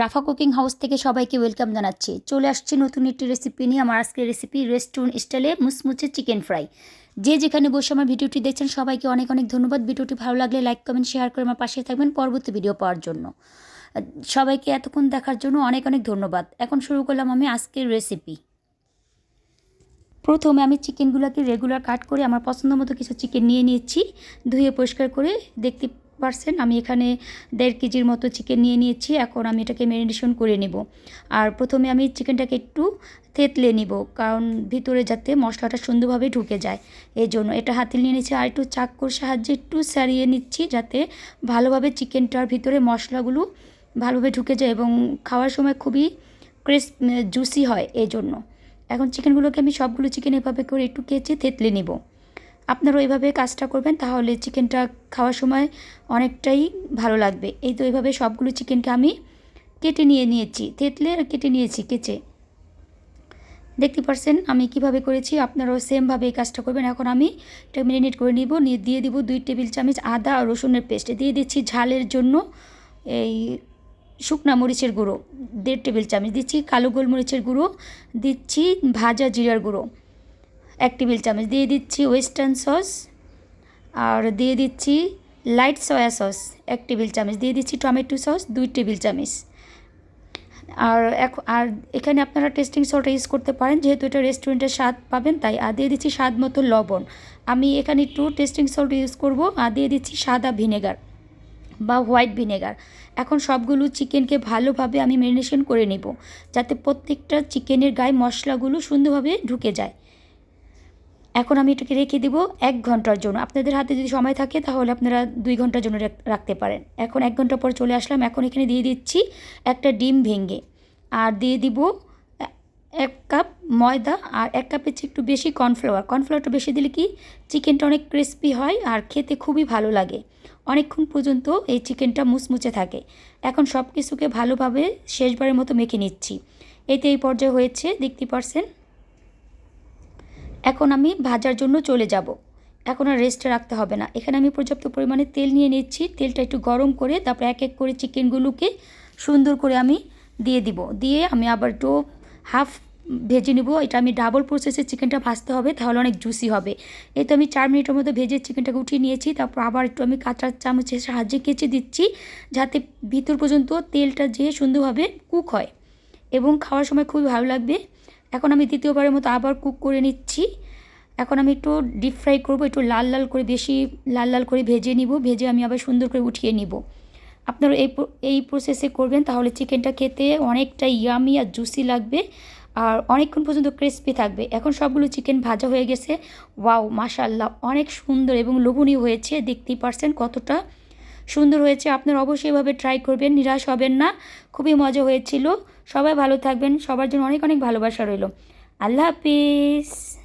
রাফা cooking house থেকে সবাইকে welcome জানাচ্ছি। চলে আসছি নতুন একটি রেসিপি নিয়ে। আমার আজকের রেসিপি রেস্টুরেন্ট স্টাইলে মুচমুচে চিকেন ফ্রাই যে যেখানে বসে আমার ভিডিওটি দেখছেন, সবাইকে অনেক অনেক ধন্যবাদ। ভিডিওটি ভালো লাগলে লাইক কমেন্ট শেয়ার করে আমার পাশে থাকবেন পরবর্তী ভিডিও পাওয়ার জন্য। সবাইকে এতক্ষণ দেখার জন্য অনেক অনেক ধন্যবাদ। এখন শুরু করলাম আমি আজকের রেসিপি প্রথমে আমি চিকেনগুলোকে রেগুলার কাট করে আমার পছন্দ মতো কিছু চিকেন নিয়ে নিয়েছি। ধুয়ে পরিষ্কার করে দেখতে পারছেন আমি এখানে দেড় কেজির মতো চিকেন নিয়ে নিয়েছি। এখন আমি এটাকে ম্যারিনেশন করে নেব। আর প্রথমে আমি চিকেনটাকে একটু থেতলে নিব, কারণ ভিতরে যাতে মশলাটা সুন্দরভাবে ঢুকে যায়। এই জন্য এটা হাতে নিয়ে নিচ্ছি আর একটু চাকুর সাহায্যে একটু সারিয়ে নিচ্ছি যাতে ভালোভাবে চিকেনটার ভিতরে মশলাগুলো ভালোভাবে ঢুকে যায় এবং খাওয়ার সময় খুবই ক্রিস্প জুসি হয়। এই জন্য এখন চিকেনগুলোকে আমি সবগুলো চিকেন এভাবে করে একটু কেচে থেতলে নিব। আপনারা ওইভাবে কাজটা করবেন, তাহলে চিকেনটা খাওয়ার সময় অনেকটাই ভালো লাগবে। এই তো এইভাবে সবগুলো চিকেনকে আমি কেটে নিয়ে নিয়েছি, থেতলে কেটে নিয়েছি, কেচে। দেখতে পারছেন, আমি কীভাবে করেছি, আপনারাও সেমভাবে এই কাজটা করবেন। এখন আমি এটা মেরিনেট করে নিব, নিয়ে দিয়ে দিব দুই টেবিল চামচ আদা আর রসুনের পেস্ট। দিয়ে দিচ্ছি ঝালের জন্য এই শুকনা মরিচের গুঁড়ো, দেড় টেবিল চামচ। দিচ্ছি কালো গোলমরিচের গুঁড়ো, দিচ্ছি ভাজা জিরার গুঁড়ো। এক টেবিল চামচ দিয়ে দিচ্ছি ওয়েস্টার্ন সস আর দিয়ে দিচ্ছি লাইট সয়া সস। এক টেবিল চামচ দিয়ে দিচ্ছি টমেটো সস, দুই টেবিল চামচ। আর এখন আর এখানে আপনারা টেস্টিং সল্ট ইউজ করতে পারেন, যেহেতু এটা রেস্টুরেন্টের স্বাদ পাবেন, তাই আর দিয়ে দিচ্ছি স্বাদ মতো লবণ। আমি এখানে একটু টেস্টিং সল্ট ইউজ করব, আর দিয়ে দিচ্ছি সাদা ভিনেগার বা হোয়াইট ভিনেগার। এখন সবগুলো চিকেনকে ভালোভাবে আমি ম্যারিনেশন করে নেব, যাতে প্রত্যেকটা চিকেনের গায়ে মশলাগুলো সুন্দরভাবে ঢুকে যায়। এখন আমি এটাকে রেখে দেবো এক ঘণ্টার জন্য। আপনাদের হাতে যদি সময় থাকে তাহলে আপনারা দুই ঘণ্টার জন্য রাখতে পারেন। এখন এক ঘণ্টা পর চলে আসলাম। এখন এখানে দিয়ে দিচ্ছি একটা ডিম ভেঙে। আর দিয়ে দিব এক কাপ ময়দা আর এক কাপের চেয়ে একটু বেশি কর্নফ্লাওয়ার। কর্নফ্লাওয়ারটা বেশি দিলে কি চিকেনটা অনেক ক্রিস্পি হয় আর খেতে খুবই ভালো লাগে। অনেকক্ষণ পর্যন্ত এই চিকেনটা মুচমুচে থাকে। এখন সব কিছুকে ভালোভাবে শেষবারের মতো মেখে নিচ্ছি। এতে এই পর্যায়ে হয়েছে, দেখতে পারছেন? এখন আমি ভাজার জন্য চলে যাব। এখন আর রেস্টে রাখতে হবে না। এখানে আমি পর্যাপ্ত পরিমাণে তেল নিয়ে নিচ্ছি। তেলটা একটু গরম করে, তারপর এক এক করে চিকেনগুলোকে সুন্দর করে আমি দিয়ে দিব। দিয়ে আমি আবার একটু হাফ ভেজে নেব। এটা আমি ডাবল প্রসেসে চিকেনটা ভাজতে হবে, তাহলে অনেক জুসি হবে। এই তো আমি চার মিনিটের মধ্যে ভেজে চিকেনটাকে উঠিয়ে নিয়েছি। তারপর আবার একটু আমি কাঁচা চামচের সাহায্যে কেচে দিচ্ছি, যাতে ভিতর পর্যন্ত তেলটা যেয়ে সুন্দরভাবে কুক হয়। এবং খাওয়ার সময় খুবই ভালো লাগবে। এখন আমি দ্বিতীয়বারের মতো আবার কুক করে নিচ্ছি। এখন আমি একটু ডিপ ফ্রাই করব, একটু লাল লাল করে, বেশি লাল লাল করে ভেজে নিব। ভেজে আমি আবার সুন্দর করে উঠিয়ে নিব। আপনারা এই এই প্রসেসে করবেন, তাহলে চিকেনটা খেতে অনেকটা ইয়ামি আর জুসি লাগবে আর অনেকক্ষণ পর্যন্ত ক্রিস্পি থাকবে। এখন সবগুলো চিকেন ভাজা হয়ে গেছে। ওয়াও মাশাল্লাহ অনেক সুন্দর এবং লোভনীয় হয়েছে। দেখতেই পারছেন কতটা সুন্দর হয়েছে, আপনারা অবশ্যই এভাবে ট্রাই করবেন, নিরাশ হবেন না। খুবই মজা হয়েছিল। সবাই ভালো থাকবেন। সবার জন্য অনেক অনেক ভালোবাসা রইল। আল্লাহ হাফিজ।